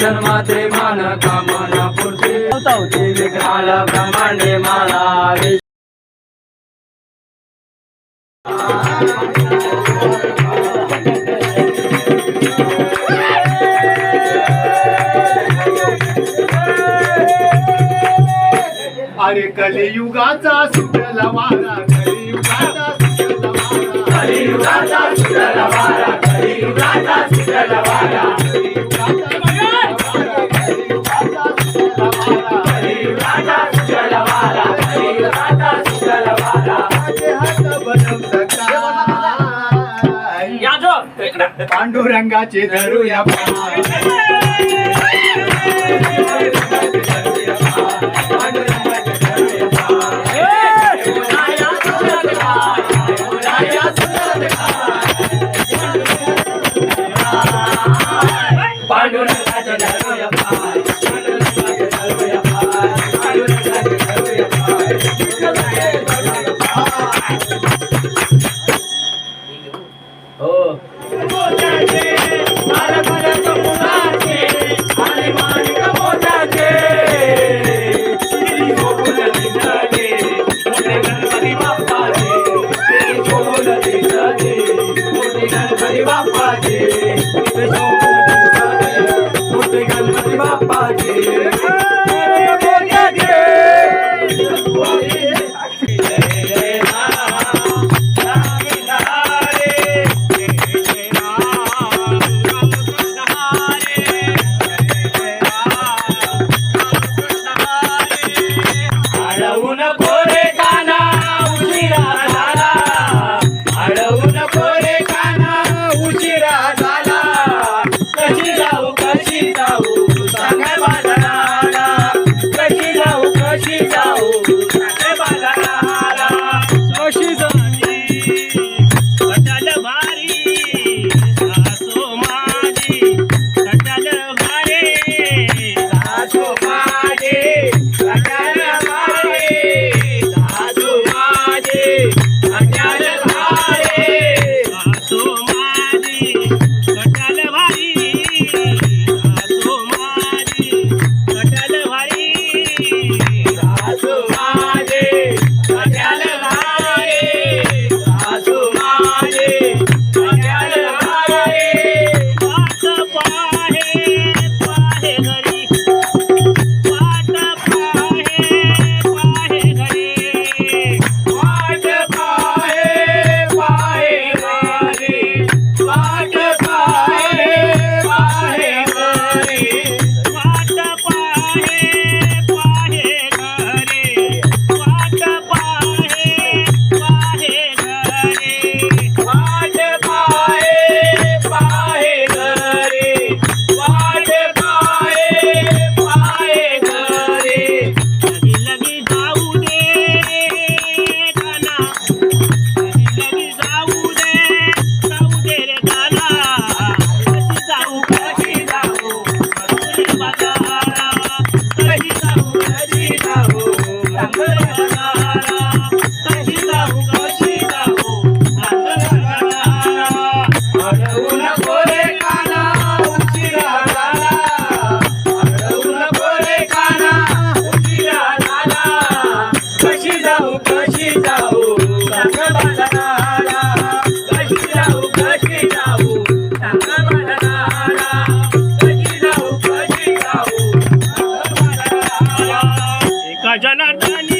जन्मात्रे मान कामना पूर्ती. विघ्नाला ब्रह्मांडे विश्व अरे कलियुगाचा सुटला वारा कलियुगाचा सुटला वारा. कलियुगाचा पांडुरंगाचे धरूया पाय. अडवून Thank you. பாத்தா money.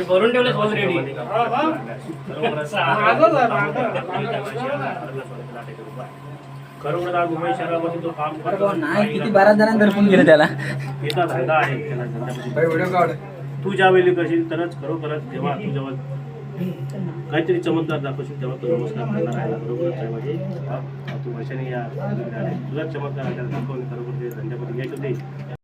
भरून ठेवलं ऑलरेडी मुंबई शहरामध्ये तो काम करतो नाही किती बारा जणांनी दर्पून गेलं त्याला. याचा धंदा आहे. तू ज्यावेळी करशील तरच खरोखरच तेव्हा तू जेव्हा काहीतरी चमत्कार दाखवशील तेव्हा तो नमस्कार करणार आहे. बरोबरच आहे म्हणजे तू वर्षाने या तुला चमत्कार आपल्याला दाखवून खरोखर ते धंद्यामध्ये यश होते.